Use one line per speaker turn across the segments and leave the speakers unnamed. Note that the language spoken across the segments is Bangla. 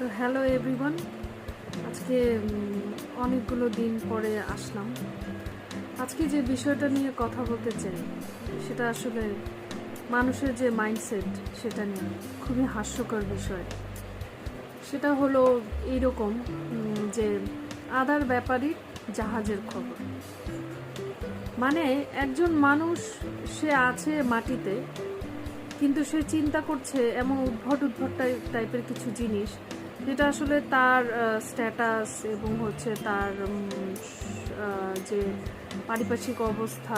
তো হ্যালো এভরিওয়ান আজকে অনেকগুলো দিন পরে আসলাম। আজকে যে বিষয়টা নিয়ে কথা বলতে চাই, সেটা আসলে মানুষের যে মাইন্ডসেট সেটা নিয়ে খুবই হাস্যকর বিষয়। সেটা হলো এইরকম যে আদার ব্যাপারই জাহাজের খবর। মানে একজন মানুষ, সে আছে মাটিতে, কিন্তু সে চিন্তা করছে এমন উদ্ভট উদ্ভট টাই- টাইপের কিছু জিনিস যেটা আসলে তার স্ট্যাটাস এবং হচ্ছে তার যে পারিপার্শ্বিক অবস্থা,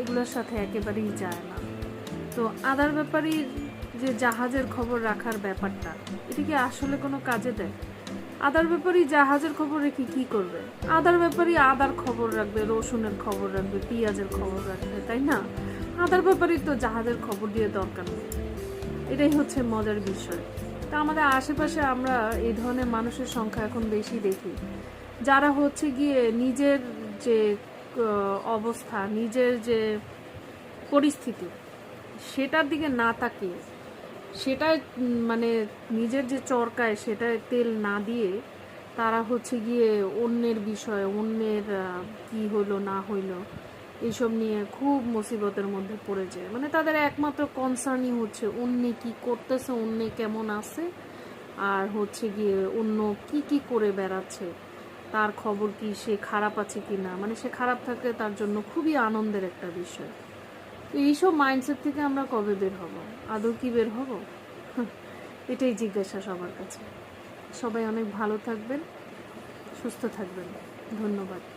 এগুলোর সাথে একেবারেই যায় না। তো আদার ব্যাপারই যে জাহাজের খবর রাখার ব্যাপারটা, এটা কি আসলে কোনো কাজে দেয়? আদার ব্যাপারই জাহাজের খবর রেখে কি করবে? আদার ব্যাপারই আদার খবর রাখবে, রসুনের খবর রাখবে, পেঁয়াজের খবর রাখবে, তাই না? আদার ব্যাপারই তো জাহাজের খবর দিয়ে দরকার নেই। এটাই হচ্ছে মজার বিষয়। তা আমাদের আশেপাশে আমরা এই ধরনের মানুষের সংখ্যা এখন বেশি দেখি। যারা হচ্ছে গিয়ে নিজের যে অবস্থা, নিজের যে পরিস্থিতি, সেটার দিকে না তাকিয়ে সেটা মানে নিজের যে চরকায় সেটায় তেল না দিয়ে তারা হচ্ছে গিয়ে অন্যের বিষয়, অন্যের কি হইল না হইল এইসব নিয়ে খুব মুসিবতের মধ্যে পড়ে যায়। মানে তাদের একমাত্র কনসার্নই হচ্ছে অন্য কি করতেছে অন্য কেমন আছে, আর হচ্ছে গিয়ে অন্য কি কি করে বেড়াচ্ছে, তার খবর কি সে খারাপ আছে কি না মানে সে খারাপ থাকলে তার জন্য খুবই আনন্দের একটা বিষয়। তো এইসব মাইন্ডসেট থেকে আমরা কবে বের হব? আদৌ কি বের হব? এটাই জিজ্ঞাসা সবার কাছে। সবাই অনেক ভালো থাকবেন, সুস্থ থাকবেন। ধন্যবাদ।